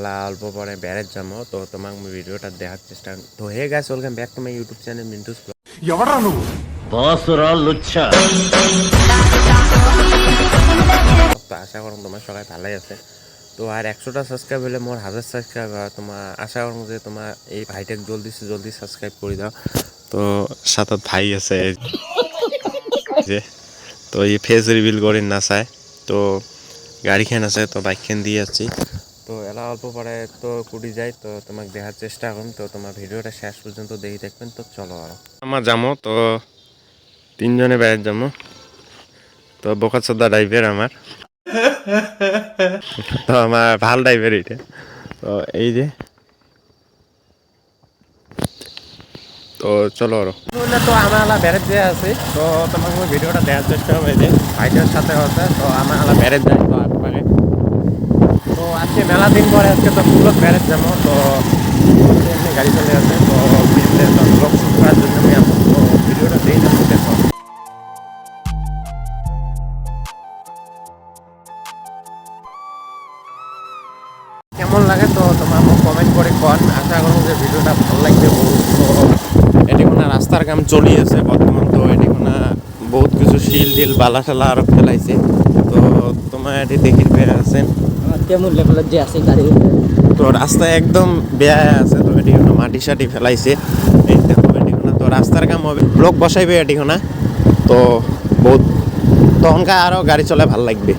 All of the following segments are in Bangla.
এলা অল্প পরে ব্যারেজ যাবো তো তোমাকে আমি ভিডিওটা দেখার চেষ্টা তো hey guys welcome back to my YouTube channel Mintu's vlog ఎవడరా నువ్వు బాసురా లుచ్చా তো আশা করুন তোমার সবাই ভালোই আছে তো আর একশোটা সাবস্ক্রাইব হলে মোর হাজার সাবস্ক্রাইব হয় তোমার আশা করুন যে তোমার এই ভাইটাক জলদি সে জলদি সাবস্ক্রাইব করে দাও তো সাথে ভাই আছে এই যে তো এই ফেস রিভিল করে না চায় তো গাড়িখান আছে তো বাইকখান দিয়ে যাচ্ছি তো এলা অল্প পরে তো কুড়ি যায় তো তোমাকে দেখার চেষ্টা করুন তো তোমার ভিডিওটা শেষ পর্যন্ত দেখি দেখবেন তো চলো আর। আমার যাব তো তিনজনে বেড়ার যাব তো বোকাচোদা ড্রাইভার আমার। তো আমার ভালো ড্রাইভার এটা তো এই যে। তো চলো আরও। তো আমার আলা ব্যারেজ যে আছে তো তোমাকে ভিডিওটা দেখার চেষ্টা করব এই যে। ভাইটার সাথে আছে তো আমার আলা ব্যারেজ আপনাকে তো আজকে মেলা দিন পরে, আজকে তো পুরো ব্যারেজ যাব তো গাড়ি চলে আছে তো বিজনেস তো করার জন্য আমি ভিডিওটা দিই না কেমন লাগে তো তোমার কমেন্ট করে কন। আশা করো যে ভিডিওটা ভালো লাগবে বহুত এটি কোনো রাস্তার কাম চলি আছে বর্তমান, তো এটি কোনো বহুত কিছু শিল টিল, বালা টালা আরও ফেলাইছে। তো তোমার এটি দেখি পেয়ে আছেন। কেমন লেভেলের যে আছে গাড়ি তো রাস্তা একদম বেয়া আছে, তো এটি মাটি সাটি ফেলাইছে। তো রাস্তার কাম হবে। বসাইবে এটি কোনো তো বহুত তখনকার আরও গাড়ি চলে, ভালো লাগবে।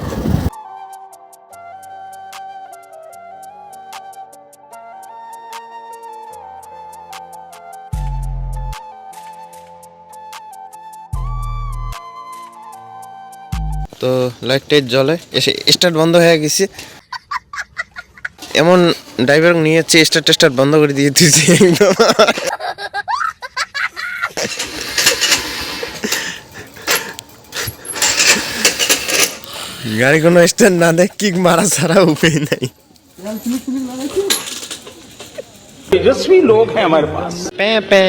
তো লাইট টাইট জ্বলে। এসে স্টার্ট বন্ধ হয়ে গেছে। এমন ড্রাইভার নিয়ে যাচ্ছে স্টার টেস্টার বন্ধ করে দিয়ে দিয়েছি গাড়ি কোনো স্ট্যান্ড না দেখ কি মারা ছাড়া উপায় নাই। তেজস্বী লোক হ্যাঁ আমার পাশ প্যা প্যা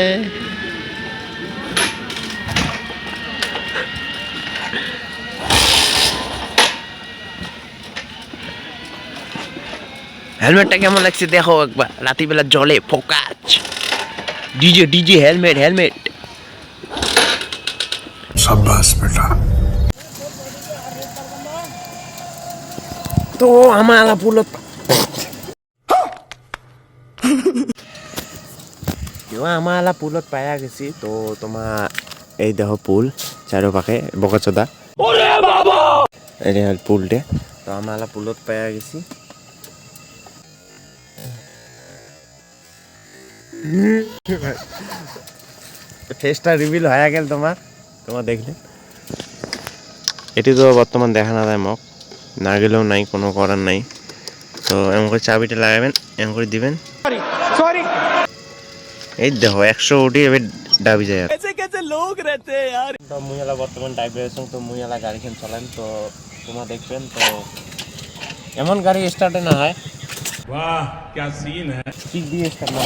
হেলমেটটা কেমন লাগছে দেখো একবার? রাতিবেলা জলে focus. DJ DJ helmet helmet. সাব্বাস বেটা। তো আমার পুরো আমার পুলত পায়া গেছি তো তোমার এই দেহ পুল চারোপাশে বকাচোদা। পুলটে তো আমার পুলত পায়া গেছি। ফেসটা রিভিল হয়ে গেল তোমার। তোমার দেখলে। এটি তো বর্তমান দেখা না যায় মোক না গেলেও নাই কোনো করার নাই। তো এমন করে চাবিটা লাগাবেন এমন করে দিবেন। এই দেখো একশো উঠি এবার ডাবি যায় তো মুইয়ালা বর্তমান ডাইভারেশন তো মুইয়ালা গাড়িখান চলেন তো তোমরা দেখবেন তো এমন গাড়ি স্টার্টে না হয়। Uau, que assim, né? Que dia essa né?